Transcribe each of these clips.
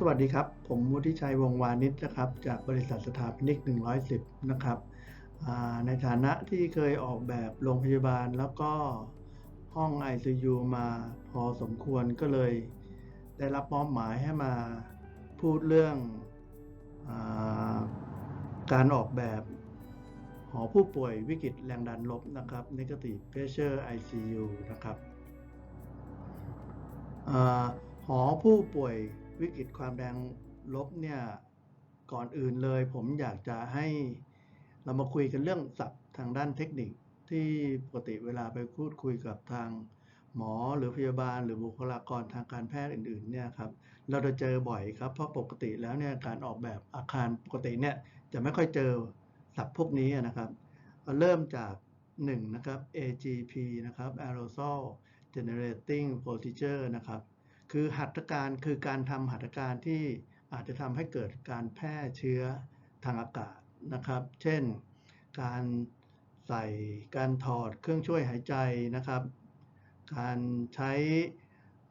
สวัสดีครับ ผมวุฒิชัยวงวานิชนะครับ จากบริษัทสถาปนิก 110 นะครับในฐานะที่เคยออกแบบโรงพยาบาลแล้วก็ห้อง ICU มาพอสมควรก็เลย ได้รับมอบหมายให้มาพูดเรื่องอาการออกแบบหอผู้ป่วยวิกฤตแรงดันลบนะครับ Negative Pressure ICU นะครับอหอผู้ป่วย วิกฤตความแรงลบเนี่ยก่อนอื่นเลย ผมอยากจะให้เรามาคุยกันเรื่องศัพท์ทางด้านเทคนิคที่ปกติเวลาไปพูดคุยกับทางหมอหรือพยาบาลหรือบุคลากรทางการแพทย์อื่นๆเนี่ยครับเราจะเจอบ่อยครับ เพราะปกติแล้วเนี่ยการออกแบบอาคารปกติเนี่ยจะไม่ค่อยเจอศัพท์พวกนี้นะครับเริ่มจาก1นะครับ AGP นะครับ Aerosol generating procedure นะครับ คือหัตถการคือการทำหัตถการที่อาจจะทำให้เกิดการแพร่เชื้อทางอากาศนะครับ เช่น การใส่การถอดเครื่องช่วยหายใจนะครับ การใช้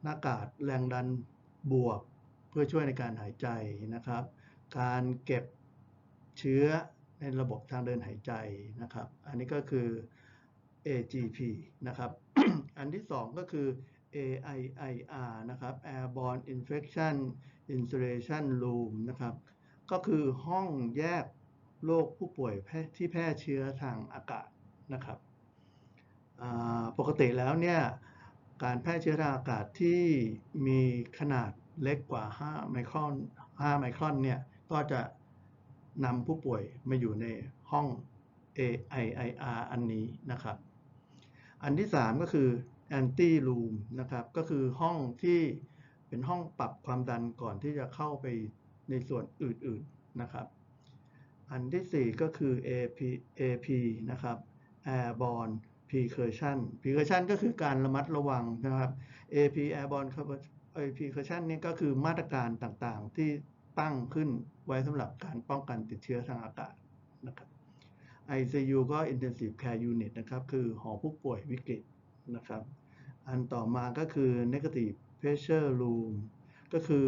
หน้ากากแรงดันบวกเพื่อช่วยในการหายใจนะครับ การเก็บเชื้อในระบบทางเดินหายใจนะครับ อันนี้ก็คือ AGP นะครับ อันที่สองก็คือ AIIR นะครับ Airborne Infection Insulation Room นะครับ ก็คือห้องแยกโรคผู้ป่วยที่แพร่เชื้อทางอากาศนะครับปกติแล้วเนี่ยการแพร่เชื้อทางอากาศที่มีขนาดเล็กกว่า 5 ไมครอน 5 ไมครอนเนี่ยก็จะนำผู้ป่วยมาอยู่ในห้อง AIIR อันนี้นะครับ อันที่ 3 ก็คือ anti room นะครับ ก็คือห้องที่เป็นห้องปรับความดันก่อนที่จะเข้าไปในส่วนอื่นๆนะครับ อันที่ 4 ก็คือ AP AP นะครับ airborne precaution precaution ก็คือการระมัดระวังนะครับ AP airborne precaution นี่ก็คือมาตรการต่างๆ ที่ตั้งขึ้นไว้สำหรับการป้องกันติดเชื้อทางอากาศนะครับ ICU ก็ Intensive Care Unit นะครับ คือหอผู้ป่วยวิกฤต นะครับ อันต่อมาก็คือ Negative Pressure Room ก็คือ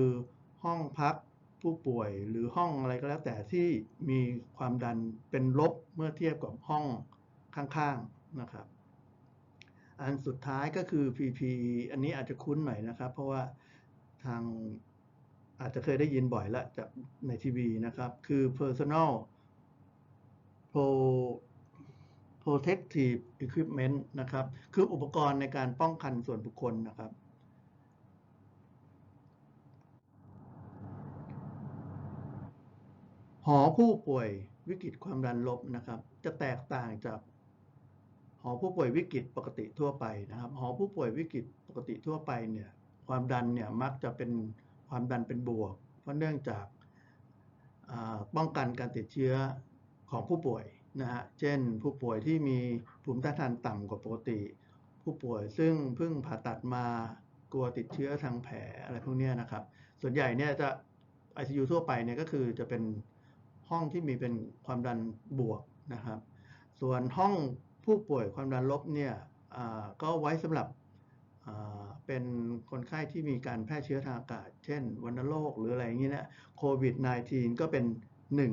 ห้องพักผู้ป่วยหรือห้องอะไรก็แล้วแต่ที่มีความดันเป็นลบเมื่อเทียบกับห้องข้างๆนะครับ อันสุดท้ายก็คือ PPE อันนี้อาจจะคุ้นหน่อยนะครับ เพราะว่าทางอาจจะเคยได้ยินบ่อยละจากในทีวีนะครับ คือ Personal Pro protective equipment นะครับ คืออุปกรณ์ในการป้องกันส่วนบุคคลนะครับ หอผู้ป่วยวิกฤตความดันลบนะครับ จะแตกต่างจากหอผู้ป่วยวิกฤตปกติทั่วไปนะครับ หอผู้ป่วยวิกฤตปกติทั่วไปเนี่ย ความดันเนี่ยมักจะเป็นความดันเป็นบวก เพราะเนื่องจากป้องกันการติดเชื้อของผู้ป่วย นะฮะ เช่น ผู้ป่วยที่มีภูมิต้านทานต่ำกว่าปกติ ผู้ป่วยซึ่งเพิ่งผ่าตัดมากลัวติดเชื้อทางแผลอะไรพวกนี้นะครับ ส่วนใหญ่เนี่ยจะ ICU ทั่วไปเนี่ยก็คือจะเป็นห้องที่มีเป็นความดันบวกนะครับ ส่วนห้องผู้ป่วยความดันลบเนี่ยก็ไว้สำหรับเป็นคนไข้ที่มีการแพร่เชื้อทางอากาศ เช่นวัณโรคหรืออะไรอย่างนี้นะโควิด -19 ก็เป็นหนึ่ง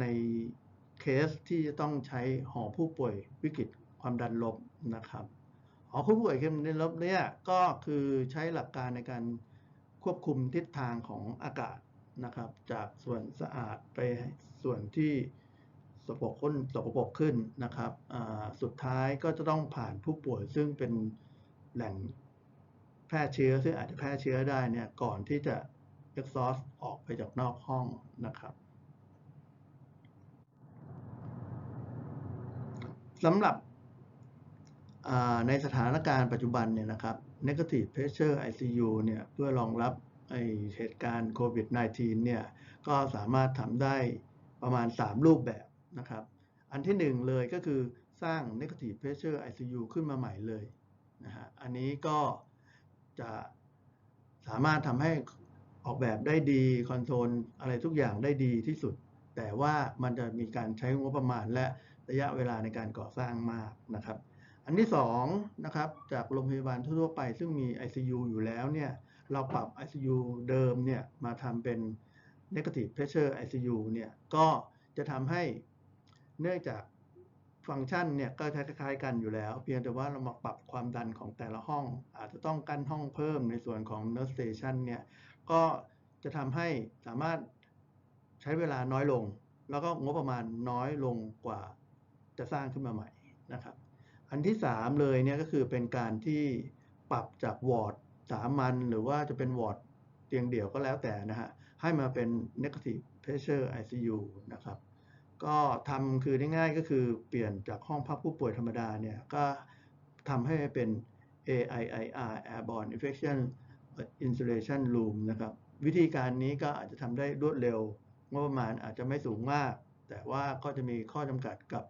ใน เคสที่จะต้องใช้หอผู้ป่วยวิกฤตความดันลบนะครับ หอผู้ป่วยความดันลบเนี่ยก็คือใช้หลักการในการควบคุมทิศทางของอากาศนะครับ จากส่วนสะอาดไปส่วนที่สกปรกขึ้นสกปรกขึ้นนะครับ สุดท้ายก็จะต้องผ่านผู้ป่วยซึ่งเป็นแหล่งแพร่เชื้อซึ่งอาจจะแพร่เชื้อได้เนี่ยก่อนที่จะเอ็กซอสออกไปจากนอกห้องนะครับ สำหรับในสถานการณ์ปัจจุบันเนี่ยนะครับ negative pressure ICU เนี่ยเพื่อรองรับไอเหตุการณ์โควิด -19 เนี่ยก็สามารถทำได้ประมาณ 3 รูปแบบนะครับ อันที่ 1 เลยก็คือสร้าง negative pressure ICU ขึ้นมาใหม่เลยนะฮะอันนี้ก็จะสามารถทำให้ออกแบบได้ดีคอนโทรลอะไรทุกอย่างได้ดีที่สุด แต่ว่ามันจะมีการใช้งบประมาณและ ระยะเวลาในการก่อสร้างมากนะครับ อันที่2นะครับจากโรงพยาบาลทั่วไป ซึ่งมี ICU อยู่แล้วเนี่ยเราปรับ ICU เดิมเนี่ยมาทำเป็น negative pressure ICU เนี่ยก็จะทำให้เนื่องจากฟังก์ชันเนี่ยก็คล้ายๆกันอยู่แล้ว เพียงแต่ว่าเรามาปรับความดันของแต่ละห้อง อาจจะต้องกั้นห้องเพิ่มในส่วนของ nurse station เนี่ยก็จะทำให้สามารถใช้เวลาน้อยลง แล้วก็งบประมาณน้อยลงกว่า จะสร้างขึ้นมาใหม่นะครับ อันที่ 3 เลยเนี่ยก็คือเป็นการที่ปรับจากวอร์ดสามัญหรือว่าจะเป็นวอร์ดเตียงเดี่ยวก็แล้วแต่นะฮะ ให้มาเป็น negative pressure ICU นะครับ ก็ทำคือง่ายก็คือเปลี่ยนจากห้องพักผู้ป่วยธรรมดาเนี่ย ก็ทำให้เป็น AIIR Airborne Infection Insulation Room นะครับ วิธีการนี้ก็อาจจะทำได้รวดเร็วงบประมาณอาจจะไม่สูงมาก แต่ว่าก็จะมีข้อจำกัดกับ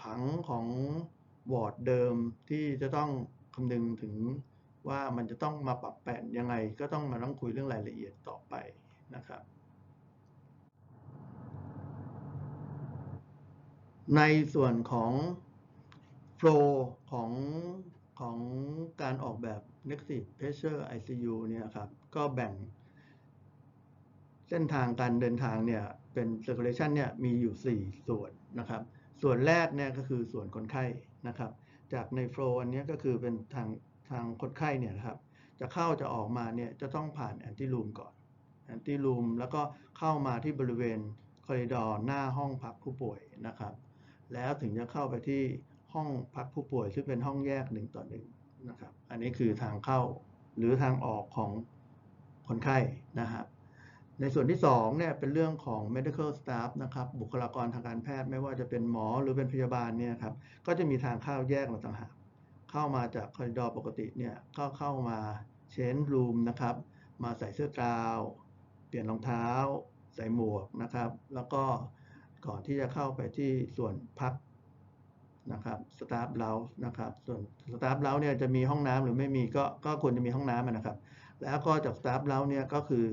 ผังของวอร์ดเดิมที่จะต้องคำนึงถึงว่ามันจะต้องมาปรับแปลนยังไงก็ต้องมาต้องคุยเรื่องรายละเอียดต่อไปนะครับ ในส่วนของโฟลของของการออกแบบ negative pressure ICU เนี่ยครับก็แบ่ง เส้นทางการเดินทางเนี่ยเป็น circulation เนี่ยมีอยู่ 4 ส่วนนะครับ ส่วนแรกเนี่ยก็คือส่วนคนไข้นะครับ จากในโฟล์อันนี้ก็คือเป็นทางทางคนไข้เนี่ยครับจะเข้าจะออกมาเนี่ยจะต้องผ่านแอนติลูมก่อนแอนติลูมแล้วก็เข้ามาที่บริเวณคอริดอร์หน้าห้องพักผู้ป่วยนะครับ แล้วถึงจะเข้าไปที่ห้องพักผู้ป่วยซึ่งเป็นห้องแยกหนึ่งต่อหนึ่งนะครับ อันนี้คือทางเข้าหรือทางออกของคนไข้นะครับ ในส่วนที่2เนี่ยเป็นเรื่องของ medical staff นะครับบุคลากรทางการแพทย์ไม่ว่าจะเป็นหมอหรือเป็นพยาบาลเนี่ยครับก็จะมีทางเข้าแยกมาต่างหากเข้ามาจากคอริดอร์ปกติเนี่ยก็เข้ามาเชนรูมนะครับมาใส่เสื้อกาว เปลี่ยนรองเท้า ใส่หมวกนะครับ แล้วก็ก่อนที่จะเข้าไปที่ส่วนพักนะครับสตาฟเล้านะครับส่วนสตาฟเล้าเนี่ยจะมีห้องน้ำหรือไม่มีก็ก็ควรจะมีห้องน้ำนะครับ แล้วก็จากสตาฟเล้าเนี่ยก็คือ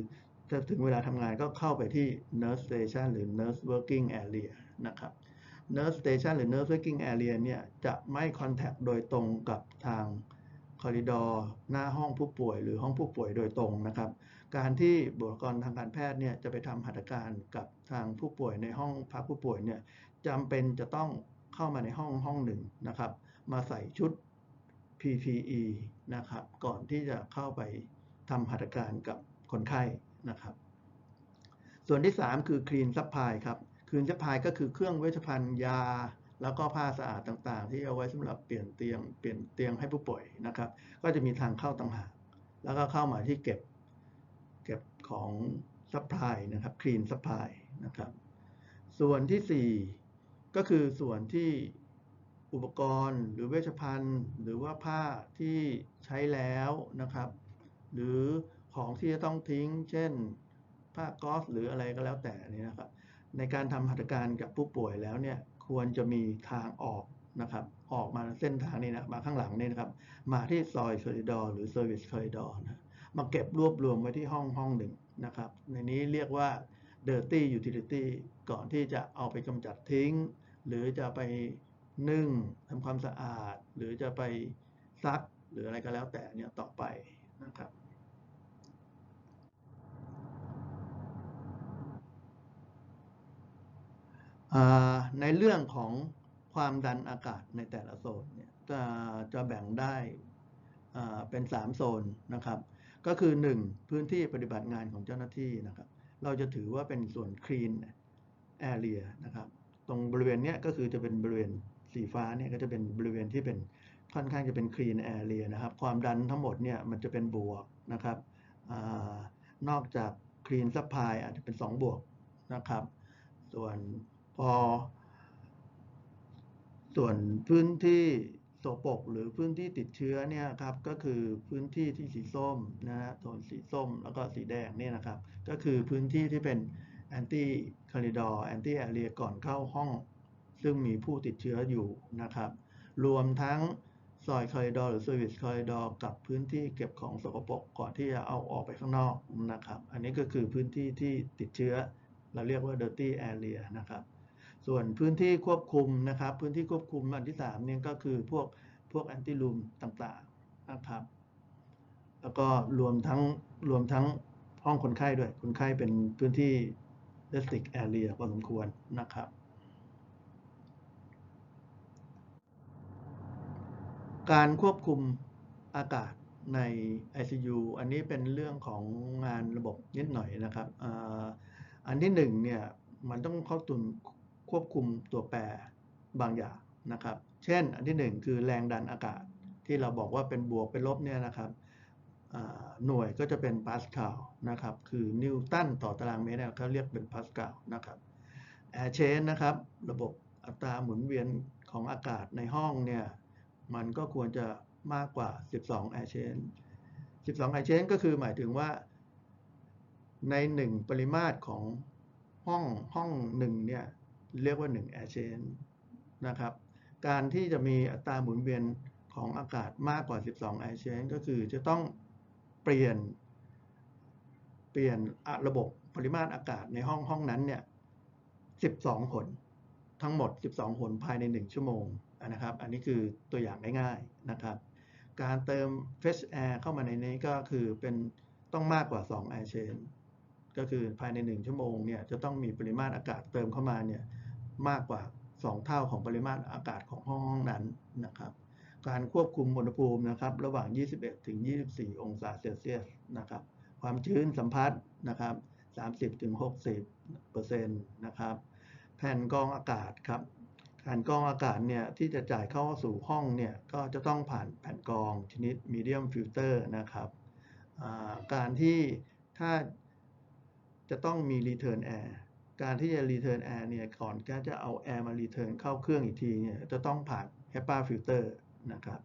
จะถึงเวลาทำงานก็เข้าไปที่ nurse station หรือ nurse working area นะครับ nurse station หรือ nurse working area เนี่ยจะไม่ contact โดยตรงกับทางคอริดอร์หน้าห้องผู้ป่วย หรือห้องผู้ป่วยโดยตรงนะครับ การที่บุคลากรทางการแพทย์เนี่ยจะไปทำหัตถการกับทางผู้ป่วยในห้องพักผู้ป่วยเนี่ยจำเป็นจะต้องเข้ามาในห้องห้องหนึ่งนะครับ มาใส่ชุด PPE นะครับ ก่อนที่จะเข้าไปทำหัตถการกับคนไข้ นะครับ ส่วนที่ 3 คือ Clean Supply ครับ Clean Supply ก็คือเครื่องเวชภัณฑ์ยา แล้วก็ผ้าสะอาดต่างๆ ที่เอาไว้สำหรับเปลี่ยนเตียงเปลี่ยนเตียงให้ผู้ป่วยนะครับ ก็จะมีทางเข้าต่างหาก แล้วก็เข้ามาที่เก็บเก็บของ Supply นะครับ Clean Supply นะครับ ส่วนที่ 4 ก็คือส่วนที่อุปกรณ์หรือเวชภัณฑ์ หรือว่าผ้าที่ใช้แล้วนะครับ หรือ ของที่จะต้องทิ้ง เช่นผ้าก๊อซหรืออะไรก็แล้วแต่นี่นะครับ ในการทำหัตถการกับผู้ป่วยแล้วเนี่ยควรจะมีทางออกนะครับ ออกมาเส้นทางนี้นะมาข้างหลังนี่นะครับ มาที่ซอยคอริดอร์หรือเซอร์วิสคอริดอร์นะมาเก็บรวบรวมไว้ที่ห้องห้องหนึ่งนะครับ ในนี้เรียกว่า dirty utility ก่อนที่จะเอาไปกำจัดทิ้ง หรือจะไปนึ่งทำความสะอาด หรือจะไปซักหรืออะไรก็แล้วแต่เนี่ยต่อไปนะครับ ในเรื่องของความดันอากาศในแต่ละโซนเนี่ยจะจะแบ่งได้เป็น 3 โซนนะครับ ก็คือ 1 พื้นที่ปฏิบัติงานของเจ้าหน้าที่นะครับ เราจะถือว่าเป็นส่วน clean area นะครับ ตรงบริเวณนี้ก็คือจะเป็นบริเวณสีฟ้าเนี่ยก็จะเป็นบริเวณที่เป็นค่อนข้างจะเป็น clean area นะครับ ความดันทั้งหมดเนี่ยมันจะเป็นบวกนะครับอนอกจาก clean supply อาจจะเป็น 2 บวกนะครับ ส่วน พอ ส่วนพื้นที่โสปกหรือพื้นที่ติดเชื้อเนี่ยครับก็คือพื้นที่ที่สีส้มนะฮะโทนสีส้มแล้วก็สีแดงเนี่ยนะครับ ก็คือพื้นที่ที่เป็น anti corridor anti area ก่อนเข้าห้อง ซึ่งมีผู้ติดเชื้ออยู่นะครับ รวมทั้งซอยคอริดอร์หรือเซอร์วิสคอริดอร์กับพื้นที่เก็บของสกปรกก่อนที่จะเอาออกไปข้างนอกนะครับ อันนี้ก็คือพื้นที่ที่ติดเชื้อ เราเรียกว่า dirty area นะครับ ส่วนพื้นที่ควบคุมนะครับ พื้นที่ควบคุมอันที่3เนี่ยก็คือพวกพวก anti room ต่างๆนะครับ แล้วก็รวมทั้งรวมทั้งห้องคนไข้ด้วย คนไข้เป็นพื้นที่ restrict area พอสมควรนะครับ การควบคุมอากาศใน ICU อันนี้เป็นเรื่องของงานระบบนิดหน่อยนะครับ อันที่หนึ่งเนี่ยมันต้องเข้าตุน ควบคุมตัวแปรบางอย่างนะครับ เช่นอันที่หนึ่งคือแรงดันอากาศที่เราบอกว่าเป็นบวกเป็นลบเนี่ยนะครับหน่วยก็จะเป็นปาสคาลนะครับ คือนิวตันต่อตารางเมตรเขาเรียกเป็นปาสคาลนะครับแอร์เชนนะครับ ระบบอัตราหมุนเวียนของอากาศในห้องเนี่ย มันก็ควรจะมากกว่า 12 air chain 12 air chain ก็คือหมายถึงว่า ใน 1 ปริมาตรของห้องห้องหนึ่งเนี่ย เรียกว่า1 air chain นะครับ การที่จะมีอัตราหมุนเวียนของอากาศมากกว่า 12 air chain ก็คือจะต้องเปลี่ยน เปลี่ยนระบบปริมาตรอากาศในห้องห้องนั้นเนี่ย 12คนทั้งหมด 12คนภายใน 1 ชั่วโมงนะครับ อันนี้คือตัวอย่างง่ายๆนะครับ การเติม fresh air เข้ามาในนี้ก็คือเป็นต้องมากกว่า 2 air chain ก็คือภายใน 1 ชั่วโมงเนี่ยจะต้องมีปริมาตรอากาศเติมเข้ามาเนี่ย มากกว่า 2 เท่าของปริมาตรอากาศของห้องห้องนั้นนะครับ การควบคุมอุณหภูมินะครับ ระหว่าง 21 ถึง 24 องศาเซลเซียสนะครับ ความชื้นสัมผัสนะครับ 30ถึง60เปอร์เซ็นต์นะครับ แผ่นกรองอากาศครับแผ่นกรองอากาศเนี่ยที่จะจ่ายเข้าสู่ห้องเนี่ยก็จะต้องผ่านแผ่นกรองชนิด medium filter นะครับการที่ถ้าจะต้องมี return air การที่จะ return air เนี่ยก่อนที่จะเอา air มา return เข้าเครื่องอีกทีเนี่ยจะต้องผ่าน HEPA filter นะครับ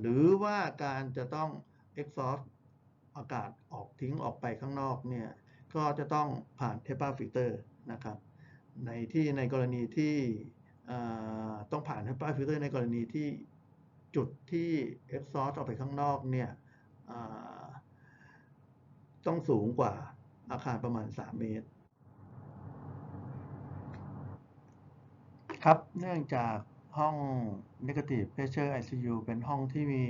หรือว่าการจะต้อง exhaust อากาศออกทิ้งออกไปข้างนอกเนี่ยก็จะต้องผ่าน HEPA filter นะครับในที่ในกรณีที่ต้องผ่าน HEPA filter ในกรณีที่จุดที่ exhaust ออกไปข้างนอกเนี่ยต้องสูงกว่าอาคารประมาณ 3 เมตร ครับ เนื่องจากห้อง Negative Pressure ICU เป็นห้องที่มี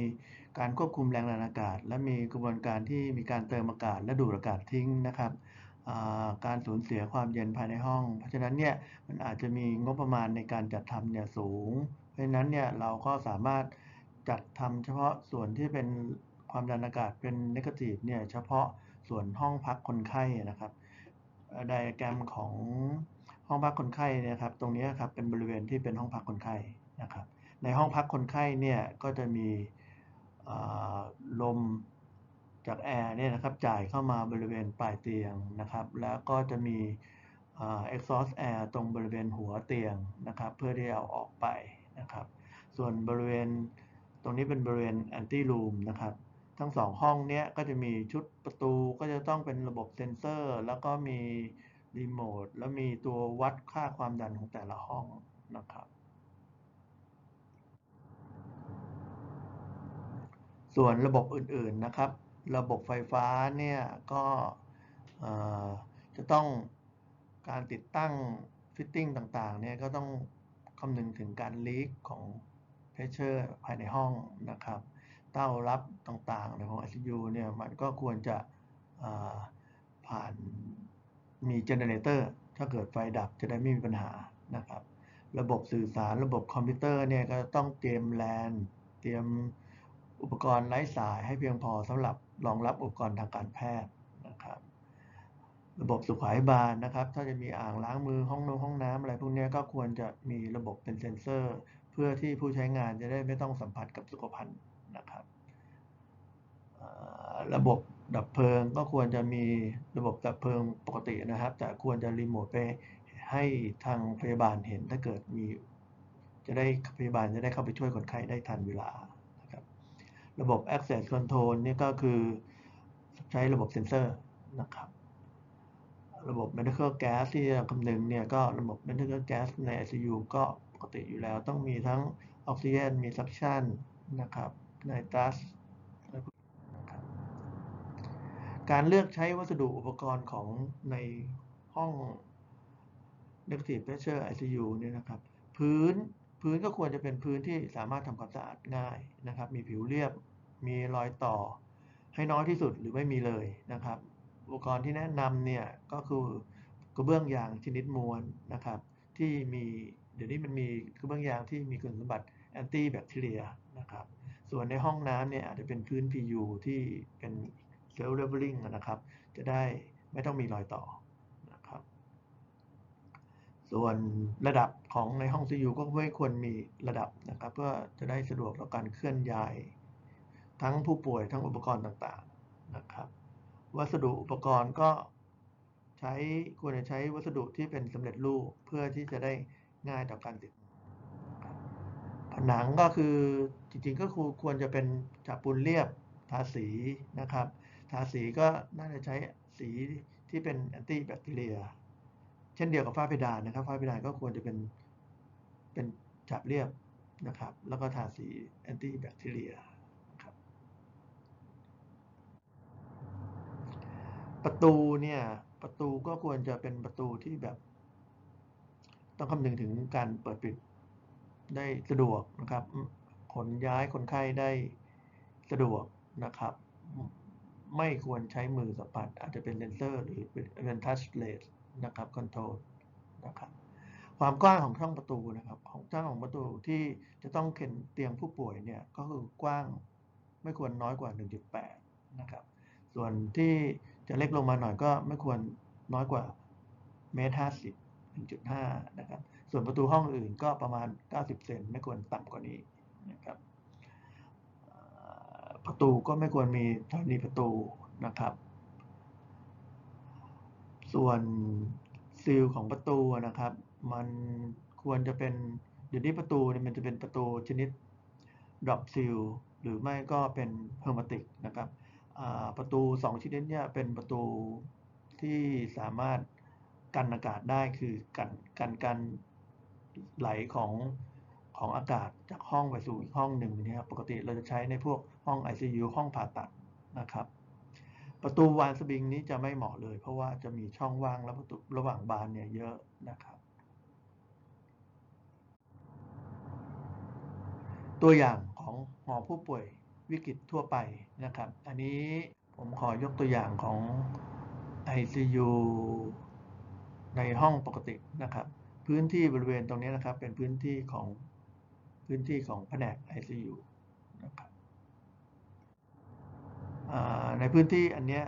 การควบคุมแรงดันอากาศ และมีกระบวนการที่มีการเติมอากาศและดูดอากาศทิ้งนะครับการสูญเสียความเย็นภายในห้อง เพราะฉะนั้นเนี่ยมันอาจจะมีงบประมาณในการจัดทำเนี่ยสูง เพราะฉะนั้นเนี่ยเราก็สามารถจัดทำเฉพาะส่วนที่เป็นความดันอากาศเป็น Negative เนี่ยเฉพาะส่วนห้องพักคนไข้นะครับไดอะแกรมของ ห้องพักคนไข้เนะครับ ตรงนี้ครับเป็นบริเวณที่เป็นห้องพักคนไข้นะครับ ในห้องพักคนไข้เนี่ยก็จะมีลมจากแอร์เนี่ยนะครับจ่ายเข้ามาบริเวณปลายเตียงนะครับ แล้วก็จะมีอ่า exhaust air ตรงบริเวณหัวเตียงนะครับ เพื่อที่เอาออกไปนะครับ ส่วนบริเวณตรงนี้เป็นบริเวณ anti room นะครับ ทั้งสองห้องเนี้ยก็จะมีชุดประตูก็จะต้องเป็นระบบเซ็นเซอร์ แล้วก็มี รีโมทแล้วมีตัววัดค่าความดันของแต่ละห้องนะครับ ส่วนระบบอื่นๆนะครับ ระบบไฟฟ้าเนี่ยก็จะต้องการติดตั้งฟิตติ้งต่างๆเนี่ยก็ต้องคำนึงถึงการลีกของเพชเชอร์ภายในห้องนะครับ เต้ารับต่างๆในของ ICU เนี่ยมันก็ควรจะผ่าน มีเจเนเรเตอร์ถ้าเกิดไฟดับจะได้ไม่มีปัญหานะครับ ระบบสื่อสารระบบคอมพิวเตอร์เนี่ยก็ต้องเตรียมแลนเตรียมอุปกรณ์ไร้สายให้เพียงพอสำหรับรองรับอุปกรณ์ทางการแพทย์นะครับ ระบบสุขาภิบาลนะครับ ถ้าจะมีอ่างล้างมือห้องนงห้องน้ำอะไรพวกนี้ก็ควรจะมีระบบเป็นเซ็นเซอร์ เพื่อที่ผู้ใช้งานจะได้ไม่ต้องสัมผัสกับสุขภัณฑ์นะครับระบบ ดับเพลิงก็ควรจะมีระบบดับเพลิงปกตินะครับ แต่ควรจะรีโมทไปให้ทางพยาบาลเห็นถ้าเกิดมี จะได้พยาบาลจะได้เข้าไปช่วยคนไข้ได้ทันเวลานะครับระบบ access control นี่ก็คือใช้ระบบเซ็นเซอร์นะครับ ระบบ medical gas ที่คำนึงเนี่ยก็ระบบ medical gas ใน ICU ก็ปกติอยู่แล้ว ต้องมีทั้งออกซิเจนมี suction นะครับไนตรัสนะครับ การเลือกใช้วัสดุอุปกรณ์ของในห้อง negative pressure ICU เนี่ยนะครับ พื้นพื้นก็ควรจะเป็นพื้นที่สามารถทำความสะอาดง่ายนะครับ มีผิวเรียบ มีรอยต่อ ให้น้อยที่สุดหรือไม่มีเลยนะครับ อุปกรณ์ที่แนะนำเนี่ยก็คือกระเบื้องยางชนิดม้วนนะครับ ที่มีเดี๋ยวนี้มันมีกระเบื้องยางที่มีคุณสมบัติแอนตี้แบคทีเรียนะครับ ส่วนในห้องน้ำเนี่ยอาจจะเป็นพื้น PU ที่เป็น เซลล์เลเวลลิ่งนะครับ จะได้ไม่ต้องมีรอยต่อนะครับ ส่วนระดับของในห้อง CU ก็ไม่ควรมีระดับนะครับ เพื่อจะได้สะดวกต่อการเคลื่อนย้าย ทั้งผู้ป่วยทั้งอุปกรณ์ต่างๆนะครับ วัสดุอุปกรณ์ก็ใช้ควรจะใช้วัสดุที่เป็นสำเร็จรูปเพื่อที่จะได้ง่ายต่อการติดผนังก็คือจริงๆก็ควรจะเป็นจากปูนเรียบทาสีนะครับ ทาสีก็น่าจะใช้สีที่เป็นแอนตี้แบคทีเรีย เช่นเดียวกับฝ้าเพดานนะครับฝ้าเพดานก็ควรจะเป็นเป็นฉาบเรียบนะครับ แล้วก็ทาสีแอนตี้แบคทีเรียครับประตูเนี่ยประตูก็ควรจะเป็นประตูที่แบบ ต้องคำนึงถึงการเปิดปิดได้สะดวกนะครับขนย้ายคนไข้ได้สะดวกนะครับ ไม่ควรใช้มือสัมผัส อาจจะเป็นเลนเซอร์หรือเป็นทัชเลสนะครับคอนโทรลนะครับความกว้างของช่องประตูนะครับ ของช่องของประตูที่จะต้องเข็นเตียงผู้ป่วยเนี่ยก็คือกว้างไม่ควรน้อยกว่า 1.8 นะครับ ส่วนที่จะเล็กลงมาหน่อยก็ไม่ควรน้อยกว่าเมตรห้าสิบ1.5นะครับ ส่วนประตูห้องอื่นก็ประมาณ 90 เซนไม่ควรต่ำกว่านี้นะครับ ประตูก็ไม่ควรมีธรณีประตูนะครับ ส่วนซีลของประตูนะครับ มันควรจะเป็นเดี๋ยวนี้ประตูเนี่ยมันจะเป็นประตูชนิดดรอปซีลหรือไม่ก็เป็นเฮอร์มติกนะครับประตู 2 ชนิดเนี่ยเป็นประตูที่สามารถกันอากาศได้คือกันกันการไหลของของอากาศจากห้องไปสู่อีกห้องหนึ่งนะครับปกติเราจะใช้ในพวก ห้อง ICU ห้องผ่าตัดนะครับประตูวานสปริงนี้จะไม่เหมาะเลย เพราะว่าจะมีช่องว่างระประตูระหว่างบานเนี่ยเยอะนะครับ ตัวอย่างของหอผู้ป่วยวิกฤตทั่วไปนะครับ อันนี้ผมขอยกตัวอย่างของ ICU ในห้องปกตินะครับ พื้นที่บริเวณตรงนี้นะครับ เป็นพื้นที่ของพื้นที่ของแผนก ICU นะครับ ในพื้นที่อันนี้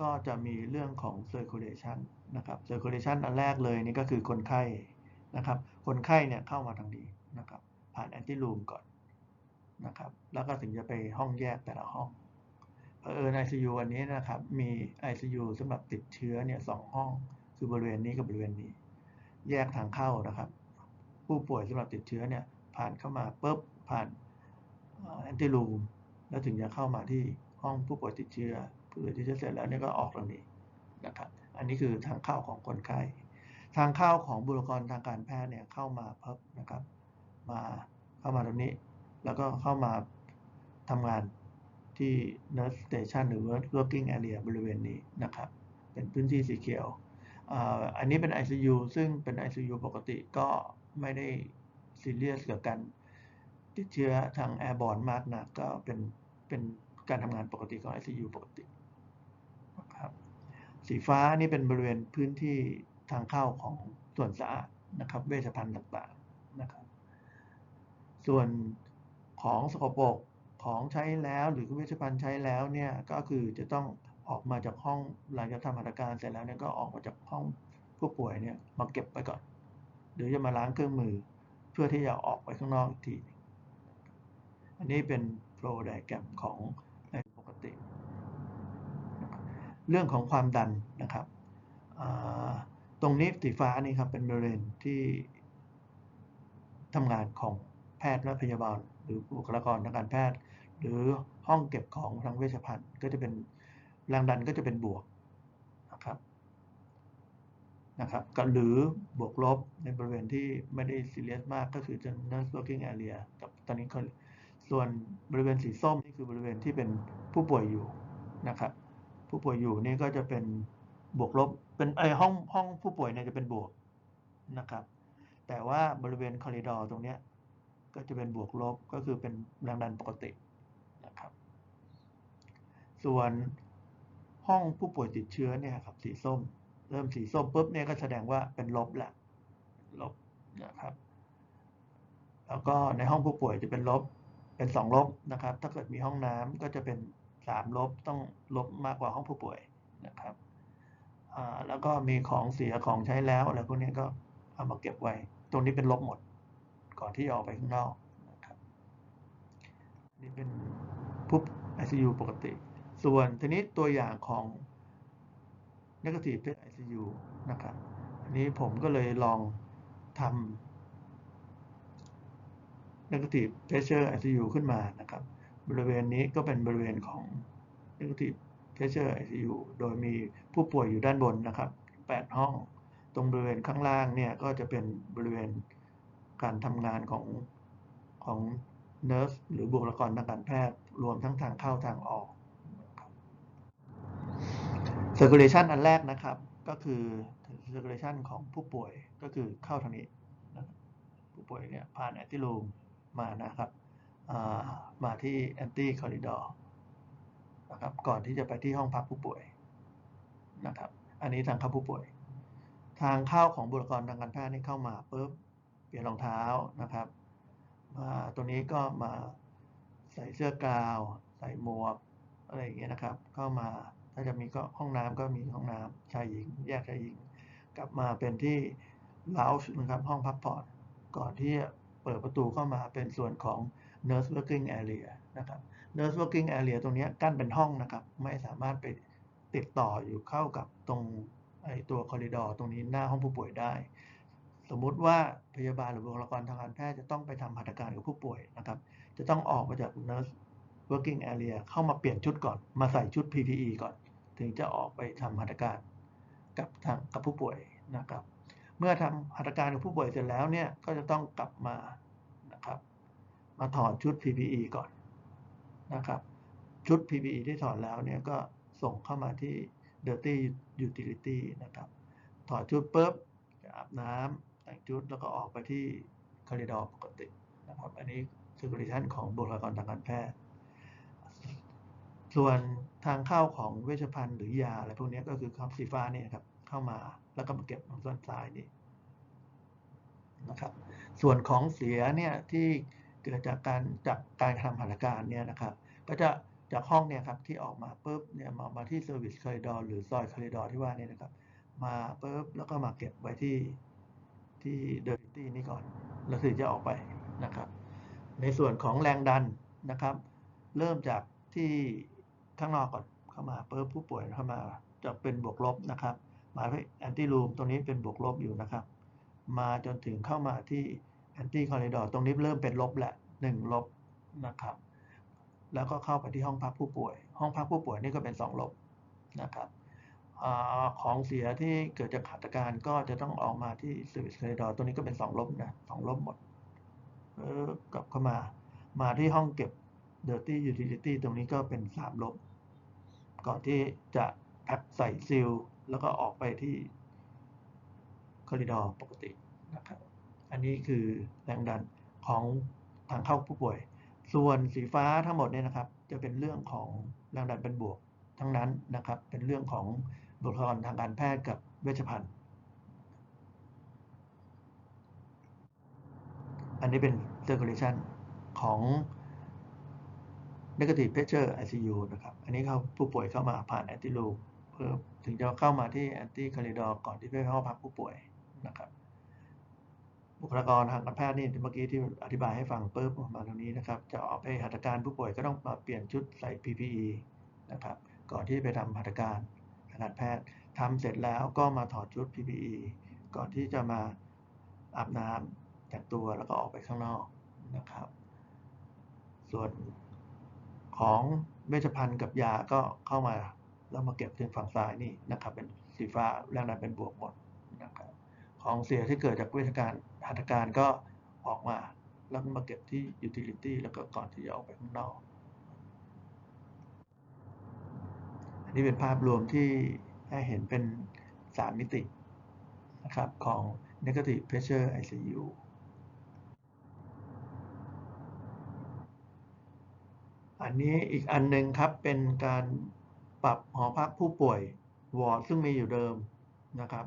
ก็จะมีเรื่องของ circulation นะครับ circulation อันแรกเลยนี่ก็คือคนไข้นะครับ คนไข้เนี่ยเข้ามาทางนี้นะครับ ผ่านแอนติลูมก่อนนะครับ แล้วก็ถึงจะไปห้องแยกแต่ละห้องเออ ICU อันนี้นะครับ มี ICU สำหรับติดเชื้อเนี่ยสองห้อง คือบริเวณนี้กับบริเวณนี้ แยกทางเข้านะครับ ผู้ป่วยสำหรับติดเชื้อเนี่ยผ่านเข้ามาปุ๊บผ่านแอนติลูมแล้วถึงจะเข้ามาที่ ห้องผู้ป่วยติดเชื้อผู้ป่วยติดเชื้อเสร็จแล้วเนี่ยก็ออกตรงนี้นะครับ อันนี้คือทางเข้าของคนไข้ ทางเข้าของบุคลากรทางการแพทย์เนี่ยเข้ามาปุ๊บนะครับ มาเข้ามาตรงนี้ แล้วก็เข้ามาทำงานที่ nurse station หรือ working area บริเวณนี้นะครับ เป็นพื้นที่สีเขียว อันนี้เป็น ICU ซึ่งเป็น ICU ปกติก็ไม่ได้ซีเรียสกับการติดเชื้อทางแอร์บอร์นมากนะก็เป็นเป็น การทำงานปกติของ ICU ปกตินะครับสีฟ้านี่เป็นบริเวณพื้นที่ทางเข้าของส่วนสะอาดนะครับ เวชภัณฑ์ต่างๆนะครับ ส่วนของสกปรกของใช้แล้วหรือเวชภัณฑ์ใช้แล้วเนี่ยก็คือจะต้องออกมาจากห้องหลังจากทำหัตถการเสร็จแล้วเนี่ยก็ออกมาจากห้องผู้ป่วยเนี่ยมาเก็บไปก่อน หรือจะมาล้างเครื่องมือเพื่อที่จะออกไปข้างนอกอีกที อันนี้เป็นโฟล์ไดแกรมของในปกติ เรื่องของความดันนะครับ ตรงนี้สีฟ้านี่ครับเป็นบริเวณที่ทำงานของแพทย์และพยาบาล หรือบุคลากรทางการแพทย์ หรือห้องเก็บของทางเวชภัณฑ์ ก็จะเป็นแรงดันก็จะเป็นบวกนะครับนะครับก็หรือบวกลบในบริเวณที่ไม่ได้ซีเรียสมากก็คือจะ nurse working area กับตอนนี้เขาส่วนบริเวณสีส้มนี่คือบริเวณที่เป็นผู้ป่วยอยู่นะครับ ผู้ป่วยอยู่นี่ก็จะเป็นบวกลบเป็นไอห้องห้องผู้ป่วยเนี่ยจะเป็นบวกนะครับ แต่ว่าบริเวณคอริดอร์ตรงนี้ก็จะเป็นบวกลบก็คือเป็นแรงดันปกตินะครับ ส่วนห้องผู้ป่วยติดเชื้อเนี่ยครับสีส้ม เริ่มสีส้มปุ๊บเนี่ยก็แสดงว่าเป็นลบแหละลบนะครับ แล้วก็ในห้องผู้ป่วยจะเป็นลบเป็นสองลบนะครับ ถ้าเกิดมีห้องน้ำก็จะเป็น สามลบต้องลบมากกว่าห้องผู้ป่วยนะครับแล้วก็มีของเสียของใช้แล้วอะไรพวกนี้ก็เอามาเก็บไว้ ตรงนี้เป็นลบหมด ก่อนที่จะออกไปข้างนอกนะครับนี่เป็นผู้ ICU ปกติ ส่วนทีนี้ตัวอย่างของ negative test ICU นะครับอันนี้ผมก็เลยลองทำ negative pressure ICU ขึ้นมานะครับ บริเวณนี้ก็เป็นบริเวณของ negative pressure ICU โดยมีผู้ป่วยอยู่ด้านบนนะครับ 8 ห้อง ตรงบริเวณข้างล่างเนี่ยก็จะเป็นบริเวณการทำงานของของ nurse หรือบุคลากรทางการแพทย์รวมทั้งทางเข้าทางออก circulation อันแรกนะครับก็คือ circulation ของผู้ป่วยก็คือเข้าทางนี้ ผู้ป่วยเนี่ยผ่านแอติลูมมานะครับ มาที่แอนตี้คอริดอร์นะครับก่อนที่จะไปที่ห้องพักผู้ป่วยนะครับอันนี้ทางเข้าผู้ป่วย ทางเข้าของบุคลากรทางการแพทย์นี่เข้ามาปุ๊บเปลี่ยนรองเท้านะครับมาตัวนี้ก็มาใส่เสื้อกาว ใส่หมวกอะไรอย่างเงี้ยนะครับ เข้ามาถ้าจะมีก็ห้องน้ำก็มีห้องน้ำชายหญิง แยกชายหญิง กลับมาเป็นที่ lounge นะครับห้องพักผ่อนก่อนที่จะเปิดประตูเข้ามาเป็นส่วนของ nurse working area นะครับ nurse working area ตรงนี้กั้นเป็นห้องนะครับ ไม่สามารถไปติดต่ออยู่เข้ากับตรงไอตัวคอริดอร์ตรงนี้หน้าห้องผู้ป่วยได้ สมมุติว่าพยาบาลหรือบุคลากรทางการแพทย์จะต้องไปทำหัตถการกับผู้ป่วยนะครับ จะต้องออกมาจาก nurse working area เข้ามาเปลี่ยนชุดก่อน มาใส่ชุด PPE ก่อน ถึงจะออกไปทำหัตถการกับทางกับผู้ป่วยนะครับ เมื่อทำหัตถการกับผู้ป่วยเสร็จแล้วเนี่ย ก็จะต้องกลับมา มาถอดชุด PPE ก่อนนะครับชุด PPE ที่ถอดแล้วเนี่ยก็ส่งเข้ามาที่ Dirty Utility นะครับ ถอดชุดปุ๊บจะอาบน้ำแต่งชุดแล้วก็ออกไปที่คอริดอร์ปกตินะครับอันนี้ circulation ของบุคลากรทางการแพทย์ ส่วนทางเข้าของเวชภัณฑ์หรือยาอะไรพวกนี้ก็คือคำสีฟ้านี่ครับเข้ามาแล้วก็มาเก็บตรงส่วนซ้ายนี่นะครับ ส่วนของเสียเนี่ยที่ เกิดจากการจากการทำหัตถการเนี่ยนะครับ ก็จะจากห้องเนี่ยครับที่ออกมาปุ๊บเนี่ยมามาที่เซอร์วิสคอริดอร์หรือซอยคอริดอร์ที่ว่านี่นะครับ มาปุ๊บแล้วก็มาเก็บไว้ที่ที่เดอร์ตี้นี่ก่อน แล้วถึงจะออกไปนะครับ ในส่วนของแรงดันนะครับ เริ่มจากที่ข้างนอกก่อนเข้ามาปุ๊บผู้ป่วยเข้ามาจะเป็นบวกลบนะครับ มาที่แอนตี้รูมตรงนี้เป็นบวกลบอยู่นะครับ มาจนถึงเข้ามาที่ แอนตี้คอริดอร์ตรงนี้เริ่มเป็นลบแหละหนึ่งลบนะครับ แล้วก็เข้าไปที่ห้องพักผู้ป่วย ห้องพักผู้ป่วยนี่ก็เป็นสองลบนะครับอของเสียที่เกิดจากขาดการก็จะต้องออกมาที่ Service Corridor ตรงนี้ก็เป็นสองลบนะสองลบหมดเออกลับเข้ามา มาที่ห้องเก็บ Dirty Utility ตรงนี้ก็เป็นสามลบ ก่อนที่จะแพ็คใส่ซิลแล้วก็ออกไปที่คอริดอร์ปกตินะครับ อันนี้คือแรงดันของทางเข้าผู้ป่วย ส่วนสีฟ้าทั้งหมดเนี่ยนะครับ จะเป็นเรื่องของแรงดันเป็นบวกทั้งนั้นนะครับ เป็นเรื่องของบุคลากรทางการแพทย์กับเวชภัณฑ์ อันนี้เป็น circulation ของ negative pressure ICU นะครับ อันนี้เขาผู้ป่วยเข้ามาผ่าน anti loop เพื่อถึงจะเข้ามาที่ anti corridor ก่อนที่จะเข้าพักผู้ป่วยนะครับ บุคลากรทางการแพทย์นี่เมื่อกี้ที่อธิบายให้ฟังปุ๊บมาตรงนี้นะครับ จะออกไปหัตถการผู้ป่วยก็ต้องมาเปลี่ยนชุดใส่ PPE นะครับ ก่อนที่ไปทำหัตถการทางการแพทย์ทำเสร็จแล้วก็มาถอดชุด PPE ก่อนที่จะมาอาบน้ำแต่งตัวแล้วก็ออกไปข้างนอกนะครับ ส่วนของเวชภัณฑ์กับยาก็เข้ามาแล้วมาเก็บที่ฝั่งซ้ายนี่นะครับ เป็นสีฟ้าแรงดันเป็นบวกหมดนะครับของเสียที่เกิดจากเวชการ หัตถการก็ออกมาแล้วมาเก็บที่ utility แล้วก็ก่อนที่จะออกไปข้างนอก อันนี้เป็นภาพรวมที่ให้เห็นเป็น 3 มิตินะครับของ negative pressure ICU อันนี้อีกอันหนึ่งครับเป็นการปรับหอพักผู้ป่วยวอร์ดซึ่งมีอยู่เดิมนะครับ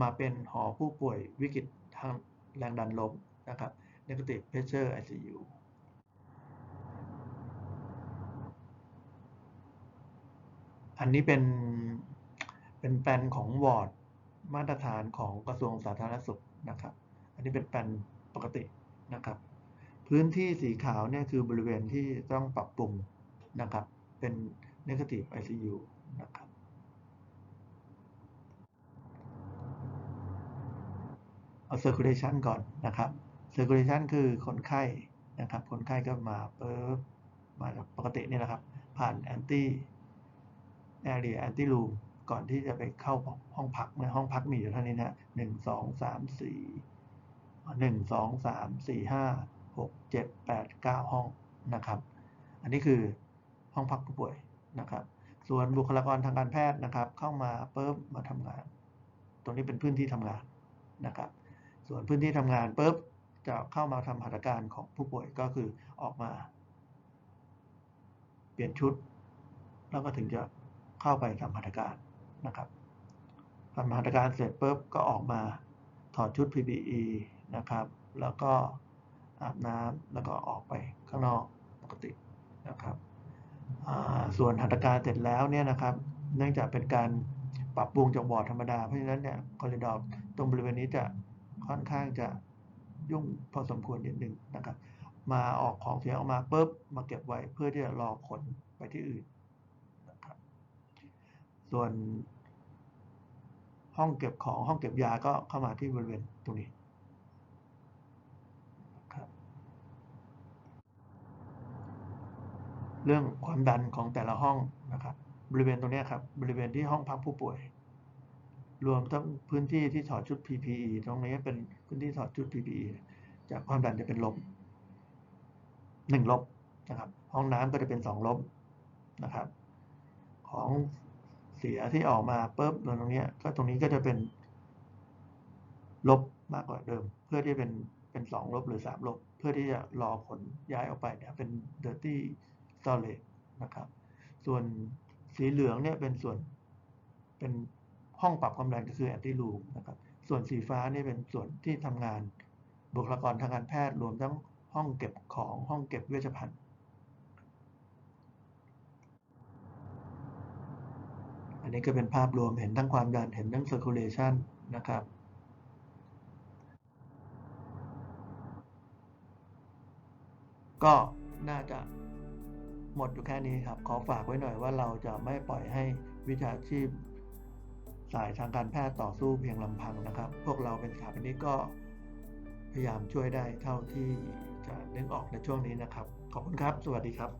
มาเป็นหอผู้ป่วยวิกฤตทาง แรงดันลบนะครับ negative pressure ICU อันนี้เป็นเป็นแปลนของวอร์ดมาตรฐานของกระทรวงสาธารณสุขนะครับ อันนี้เป็นแปลนปกตินะครับ พื้นที่สีขาวเนี่ยคือบริเวณที่ต้องปรับปรุงนะครับ เป็น negative ICU นะครับ เอา circulation ก่อนนะครับ circulation คือคนไข้นะครับ คนไข้ก็มาปุ๊บมาจากปกตินี่แหละครับ ผ่าน anti area anti room ก่อนที่จะไปเข้าห้องพักในห้องพักมีอยู่เท่านี้นะหนึ่งสองสามสี่หนึ่งสองสามสี่ห้าหกเจ็ดแปดเก้าห้องนะครับ อันนี้คือห้องพักผู้ป่วยนะครับ ส่วนบุคลากรทางการแพทย์นะครับ เข้ามาปุ๊บมาทำงาน ตรงนี้เป็นพื้นที่ทำงานนะครับ ส่วนพื้นที่ทำงานปุ๊บจะเข้ามาทำหัตถการของผู้ป่วยก็คือออกมา เปลี่ยนชุด แล้วก็ถึงจะเข้าไปทำหัตถการนะครับทำหัตถการเสร็จปุ๊บก็ออกมาถอดชุด PPE นะครับ แล้วก็อาบน้ำแล้วก็ออกไปข้างนอกปกตินะครับส่วนหัตถการเสร็จแล้วเนี่ยนะครับ เนื่องจากเป็นการปรับปรุงจากบอร์ดธรรมดา เพราะฉะนั้นเนี่ยคอริดอร์ตรงบริเวณนี้จะ ค่อนข้างจะยุ่งพอสมควรนิดนึงนะครับ มาออกของเสียออกมาปุ๊บมาเก็บไว้เพื่อที่จะรอขนไปที่อื่นนะครับ ส่วนห้องเก็บของห้องเก็บยาก็เข้ามาที่บริเวณตรงนี้ครับเรื่องความดันของแต่ละห้องนะครับ บริเวณตรงนี้ครับ บริเวณที่ห้องพักผู้ป่วย รวมทั้งพื้นที่ที่ถอดชุด PPE ตรงนี้เป็นพื้นที่ถอดชุด PPE จากความดันจะเป็นลบหนึ่งลบนะครับ ห้องน้ำก็จะเป็นสองลบนะครับ ของเสียที่ออกมาปุ๊บตรงนี้ก็ตรงนี้ก็จะเป็นลบมากกว่าเดิม เพื่อที่เป็นเป็นสองลบหรือสามลบ เพื่อที่จะรอผลย้ายออกไปเนี่ยเป็น dirty storage นะครับ ส่วนสีเหลืองเนี่ยเป็นส่วนเป็น ห้องปรับความดันก็คือ anti room นะครับ ส่วนสีฟ้านี่เป็นส่วนที่ทำงานบุคลากรทางการแพทย์รวมทั้งห้องเก็บของห้องเก็บเวชภัณฑ์อันนี้ก็เป็นภาพรวมเห็นทั้งความดันเห็นทั้ง circulation นะครับ ก็น่าจะหมดอยู่แค่นี้ครับ ขอฝากไว้หน่อยว่าเราจะไม่ปล่อยให้วิชาชีพ สายทางการแพทย์ต่อสู้เพียงลำพังนะครับ พวกเราเป็นสถาปนิกก็พยายามช่วยได้เท่าที่จะนึกออกในช่วงนี้นะครับ ขอบคุณครับ สวัสดีครับ